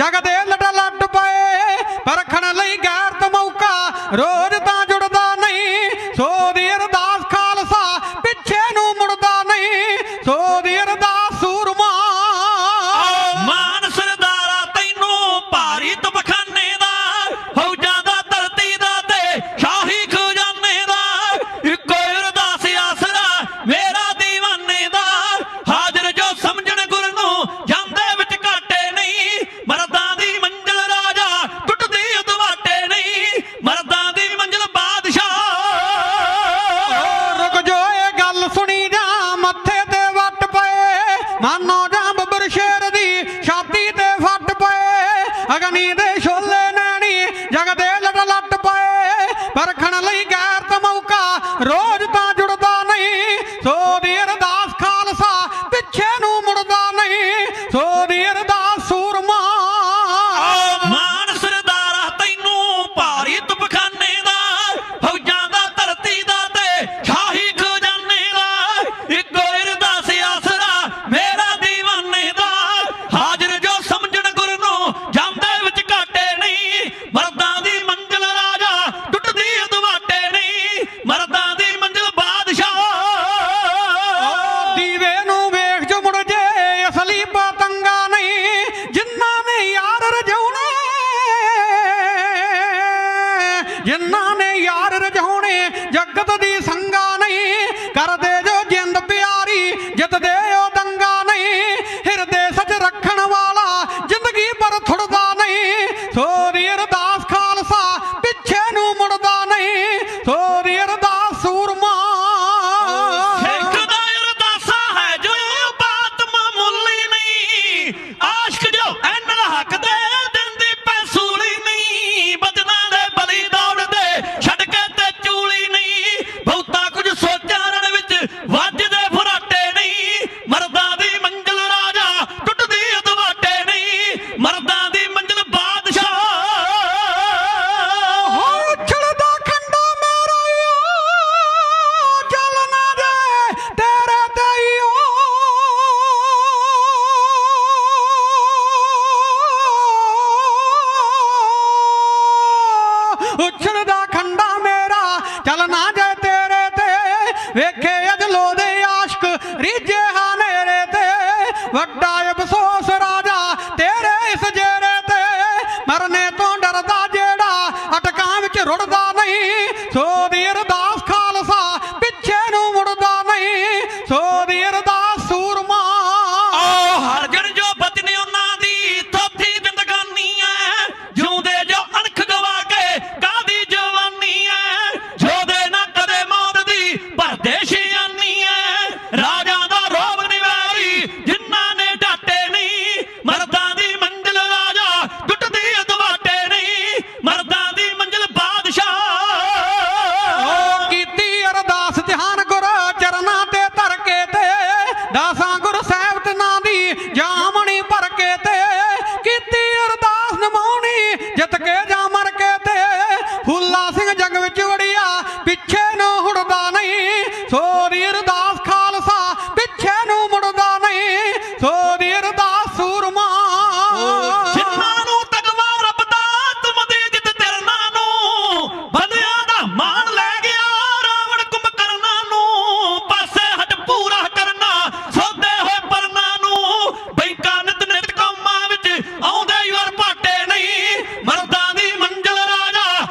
জায়গাতে ਹੋਲੇ ਨੈਣੀ ਜਗ ਦੇ ਲਟ ਲਟ ਪਏ ਪਰਖਣ ਲਈ ਗੈਰ ਮੌਕਾ ਰੋ ਜਿੰਨਾ ਨੇ ਯਾਰ ਰਜਾਉਣੇ ਜਗਤ ਦੀ ਸੰਗਾ ਨਹੀਂ। ve que ദാസ